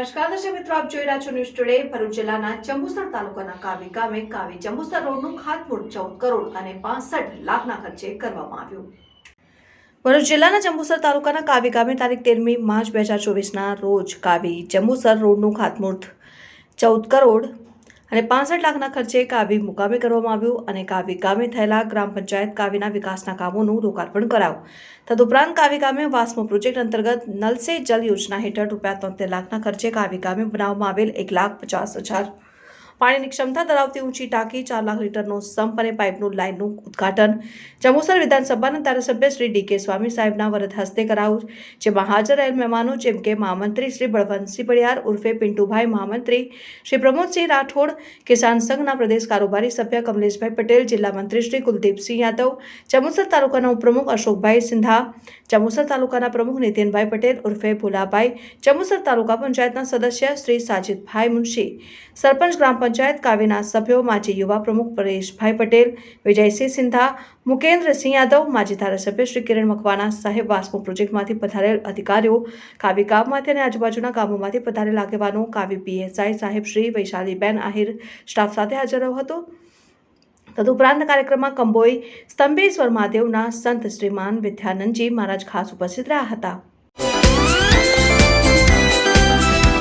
નમસ્કાર દર્શક મિત્રો, આપ જોઈ રહ્યા છો ન્યૂઝ ટુડે ભરૂચ જિલ્લાના જંબુસર તાલુકાના કાવી ગામે કાવી જંબુસર રોડનું ખાતમુહૂર્ત ચૌદ કરોડ અને પાસઠ લાખના ખર્ચે કરવામાં આવ્યું. ભરૂચ જિલ્લાના જંબુસર તાલુકાના કાવી ગામે તારીખ તેરમી માર્ચ બે હજાર ચોવીસના રોજ કાવી જંબુસર રોડનું ખાતમુહૂર્ત ચૌદ કરોડ અને પાસઠ લાખના ખર્ચે કાવી મુકામે કરવામાં આવ્યું અને કાવી ગામે થયેલા ગ્રામ પંચાયત કાવીના વિકાસના કામોનું લોકાર્પણ કરાયું. તદુપરાંત કાવી ગામે વાસ્મો પ્રોજેક્ટ અંતર્ગત નલ સે જલ યોજના હેઠળ રૂપિયા તોતેર લાખના ખર્ચે કાવી ગામે બનાવવામાં આવેલ એક લાખ પચાસ હજાર પાણીની ક્ષમતા ધરાવતી ઊંચી ટાંકી ચાર લાખ લીટરનો સંપ અને પાઇપનું લાઇનનું ઉદઘાટન. જંબુસર વિધાનસભાના ધારાસભ્ય શ્રી ડી કે સ્વામી સાહેબના વરદ હસ્તે કરાયું જેમાં હાજર રહેલ મહેમાનો જેમ કે મહામંત્રી શ્રી બળવંતસિંહ પડિયાર, ઉર્ફે પિન્ટુભાઈ મહામંત્રી, શ્રી પ્રમોદસિંહ રાઠોડ, કિસાન સંઘના પ્રદેશ કારોબારી સભ્ય કમલેશભાઈ પટેલ, જિલ્લા મંત્રી શ્રી કુલદીપસિંહ યાદવ, જંબુસર તાલુકાના ઉપપ્રમુખ અશોકભાઈ સિંધા ચમુસર તાલુકાના પ્રમુખ નીતિનભાઈ પટેલ ઉર્ફે ભોલાભાઈ ચમુસર તાલુકા પંચાયતના સદસ્ય શ્રી સાજિદભાઈ મુનશી, સરપંચ ગ્રામ પંચાયત કાવ્યના સભ્યો માજી યુવા પ્રમુખ પરેશભાઈ પટેલ, વિજયસિંહ સિંધા, મુકેન્દ્રસિંહ યાદવ, માજી ધારાસભ્ય શ્રી કિરણ મકવાના સાહેબ વાસ્મો પ્રોજેક્ટમાંથી પધારેલ અધિકારીઓ કાવી ગામમાંથી અને આજુબાજુના ગામોમાંથી પધારેલ આગેવાનો, કાવી પીએસઆઈ સાહેબ શ્રી વૈશાલીબેન આહિર સ્ટાફ સાથે હાજર રહ્યો હતો. તદુપરાંત કાર્યક્રમમાં કંબોઈ સ્તંભેશ્વર મહાદેવના સંત શ્રીમાન વિદ્યાનંદજી મહારાજ ખાસ ઉપસ્થિત રહ્યા હતા.